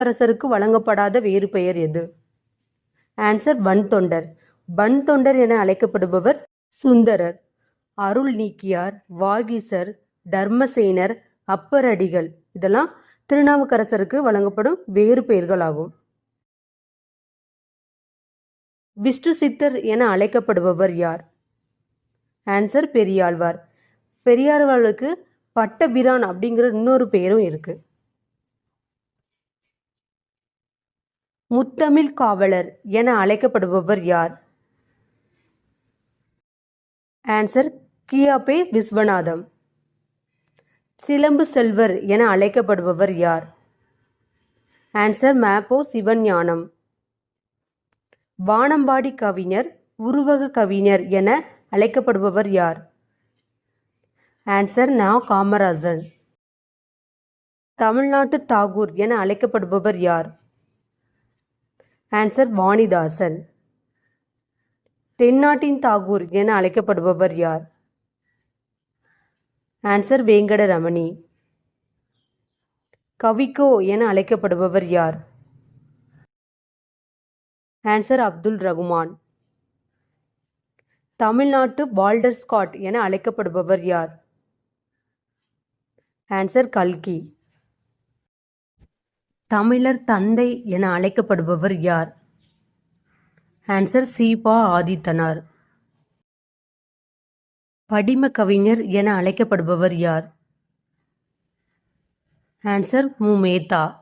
அரசருக்கு வழங்கப்படாத வேறு பெயர் எது? ஆன்சர் வன் தொண்டர் வன் தொண்டர் என அழைக்கப்படுபவர் சுந்தரர். அருள் நீக்கியார் வாகீசர் தர்மசேனர் அப்பரடிகள். இதெல்லாம் திருநாவுக்கரசருக்கு வழங்கப்படும் வேறு பெயர்களாகும். விஷ்ணு சித்தர் என அழைக்கப்படுபவர் யார்? ஆன்சர் பெரியாழ்வார். பெரியாழ்வாருக்கு பட்டபிரான் அப்படிங்கிற இன்னொரு பெயரும் இருக்குது முத்தமிழ் காவலர் என அழைக்கப்படுபவர் யார்? ஆன்சர் கியாபே விஸ்வநாதம். சிலம்பு செல்வர் என அழைக்கப்படுபவர் யார்? ஆன்சர் மேப்போ சிவஞானம். வானம்பாடி கவிஞர் உருவக கவிஞர் என அழைக்கப்படுபவர் யார்? ஆன்சர் நா காமராஜன். தமிழ்நாட்டு தாகூர் என அழைக்கப்படுபவர் யார்? ஆன்சர் வாணிதாசன் தென்னாட்டின் தாகூர் என அழைக்கப்படுபவர் யார்? ஆன்சர் வேங்கடரமணி கவிக்கோ என அழைக்கப்படுபவர் யார்? ஆன்சர் அப்துல் ரகுமான் தமிழ்நாட்டு வால்டர் ஸ்காட் என அழைக்கப்படுபவர் யார்? ஆன்சர் கல்கி தமிழர் தந்தை என அழைக்கப்படுபவர் யார்? ஆன்சர் சீபா ஆதித்தனார். படிம கவிஞர் என அழைக்கப்படுபவர் யார்? ஆன்சர் மு. மேத்தா.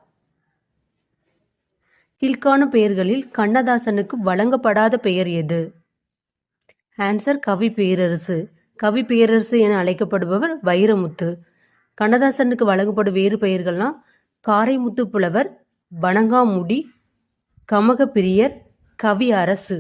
கீழ்காணும் பெயர்களில் கண்ணதாசனுக்கு வழங்கப்படாத பெயர் எது? ஆன்சர் கவி பேரரசு. கவி பேரரசு என அழைக்கப்படுபவர் வைரமுத்து. கண்ணதாசனுக்கு வழங்கப்படும் வேறு பெயர்கள்லாம் காரைமுத்து புலவர் வணங்காமுடி கமகப்பிரியர் கவி அரசு.